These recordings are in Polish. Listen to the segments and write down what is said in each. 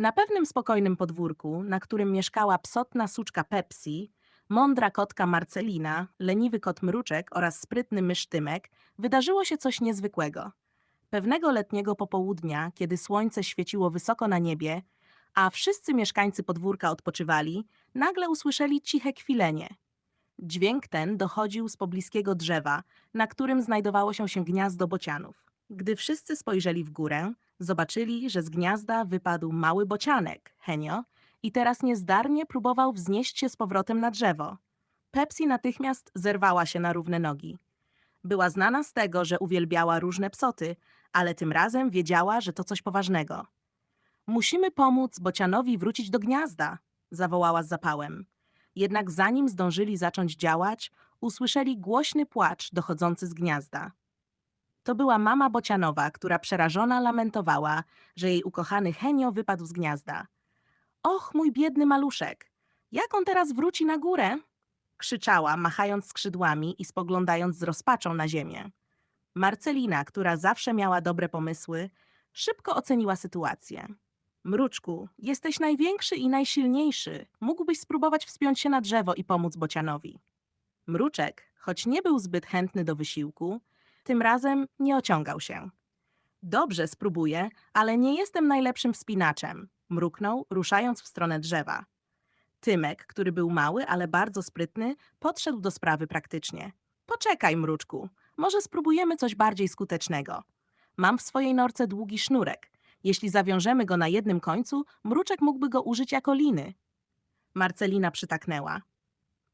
Na pewnym spokojnym podwórku, na którym mieszkała psotna suczka Pepsi, mądra kotka Marcelina, leniwy kot Mruczek oraz sprytny mysz Tymek, wydarzyło się coś niezwykłego. Pewnego letniego popołudnia, kiedy słońce świeciło wysoko na niebie, a wszyscy mieszkańcy podwórka odpoczywali, nagle usłyszeli ciche kwilenie. Dźwięk ten dochodził z pobliskiego drzewa, na którym znajdowało się, się gniazdo bocianów. Gdy wszyscy spojrzeli w górę, zobaczyli, że z gniazda wypadł mały bocianek, Henio, i teraz niezdarnie próbował wznieść się z powrotem na drzewo. Pepsi natychmiast zerwała się na równe nogi. Była znana z tego, że uwielbiała różne psoty, ale tym razem wiedziała, że to coś poważnego. Musimy pomóc bocianowi wrócić do gniazda, zawołała z zapałem. Jednak zanim zdążyli zacząć działać, usłyszeli głośny płacz dochodzący z gniazda. To była mama bocianowa, która przerażona lamentowała, że jej ukochany Henio wypadł z gniazda. Och, mój biedny maluszek, jak on teraz wróci na górę? Krzyczała, machając skrzydłami i spoglądając z rozpaczą na ziemię. Marcelina, która zawsze miała dobre pomysły, szybko oceniła sytuację. Mruczku, jesteś największy i najsilniejszy. Mógłbyś spróbować wspiąć się na drzewo i pomóc bocianowi. Mruczek, choć nie był zbyt chętny do wysiłku, tym razem nie ociągał się. Dobrze, spróbuję, ale nie jestem najlepszym wspinaczem, mruknął, ruszając w stronę drzewa. Tymek, który był mały, ale bardzo sprytny, podszedł do sprawy praktycznie. Poczekaj, mruczku, może spróbujemy coś bardziej skutecznego. Mam w swojej norce długi sznurek. Jeśli zawiążemy go na jednym końcu, mruczek mógłby go użyć jako liny. Marcelina przytaknęła.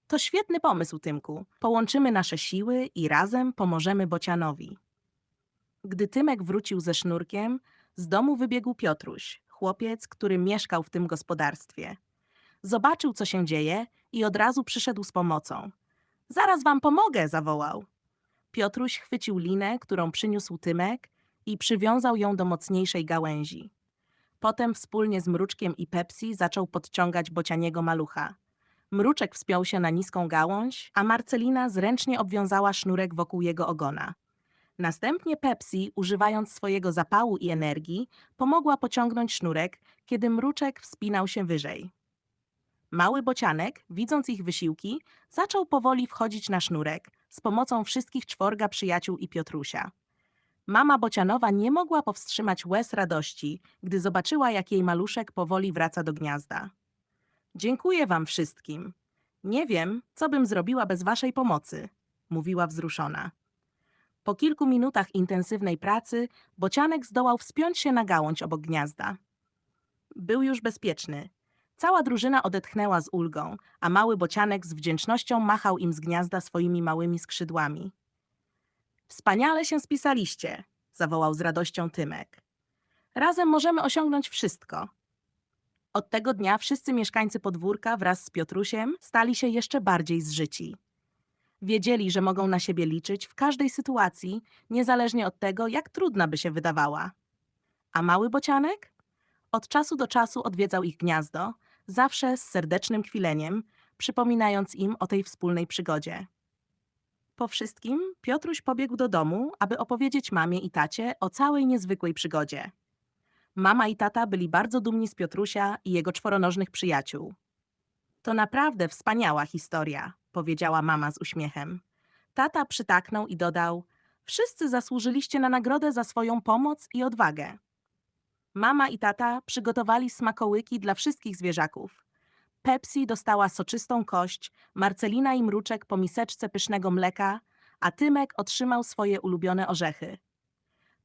To świetny pomysł, Tymku. Połączymy nasze siły i razem pomożemy bocianowi. Gdy Tymek wrócił ze sznurkiem, z domu wybiegł Piotruś, chłopiec, który mieszkał w tym gospodarstwie. Zobaczył, co się dzieje i od razu przyszedł z pomocą. Zaraz wam pomogę, zawołał. Piotruś chwycił linę, którą przyniósł Tymek i przywiązał ją do mocniejszej gałęzi. Potem wspólnie z Mruczkiem i Pepsi zaczął podciągać bocianiego malucha. Mruczek wspiął się na niską gałąź, a Marcelina zręcznie obwiązała sznurek wokół jego ogona. Następnie Pepsi, używając swojego zapału i energii, pomogła pociągnąć sznurek, kiedy Mruczek wspinał się wyżej. Mały bocianek, widząc ich wysiłki, zaczął powoli wchodzić na sznurek z pomocą wszystkich czworga przyjaciół i Piotrusia. Mama bocianowa nie mogła powstrzymać łez radości, gdy zobaczyła, jak jej maluszek powoli wraca do gniazda. Dziękuję wam wszystkim. Nie wiem, co bym zrobiła bez waszej pomocy, mówiła wzruszona. Po kilku minutach intensywnej pracy bocianek zdołał wspiąć się na gałąź obok gniazda. Był już bezpieczny. Cała drużyna odetchnęła z ulgą, a mały bocianek z wdzięcznością machał im z gniazda swoimi małymi skrzydłami. Wspaniale się spisaliście, zawołał z radością Tymek. Razem możemy osiągnąć wszystko. Od tego dnia wszyscy mieszkańcy podwórka wraz z Piotrusiem stali się jeszcze bardziej zżyci. Wiedzieli, że mogą na siebie liczyć w każdej sytuacji, niezależnie od tego, jak trudna by się wydawała. A mały bocianek? Od czasu do czasu odwiedzał ich gniazdo, zawsze z serdecznym kwileniem, przypominając im o tej wspólnej przygodzie. Po wszystkim Piotruś pobiegł do domu, aby opowiedzieć mamie i tacie o całej niezwykłej przygodzie. Mama i tata byli bardzo dumni z Piotrusia i jego czworonożnych przyjaciół. To naprawdę wspaniała historia, powiedziała mama z uśmiechem. Tata przytaknął i dodał: Wszyscy zasłużyliście na nagrodę za swoją pomoc i odwagę. Mama i tata przygotowali smakołyki dla wszystkich zwierzaków. Pepsi dostała soczystą kość, Marcelina i Mruczek po miseczce pysznego mleka, a Tymek otrzymał swoje ulubione orzechy.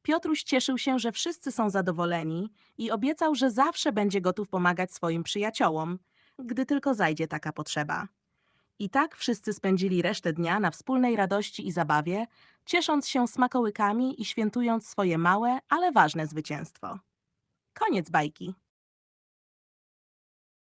Piotruś cieszył się, że wszyscy są zadowoleni i obiecał, że zawsze będzie gotów pomagać swoim przyjaciołom, gdy tylko zajdzie taka potrzeba. I tak wszyscy spędzili resztę dnia na wspólnej radości i zabawie, ciesząc się smakołykami i świętując swoje małe, ale ważne zwycięstwo. Koniec bajki.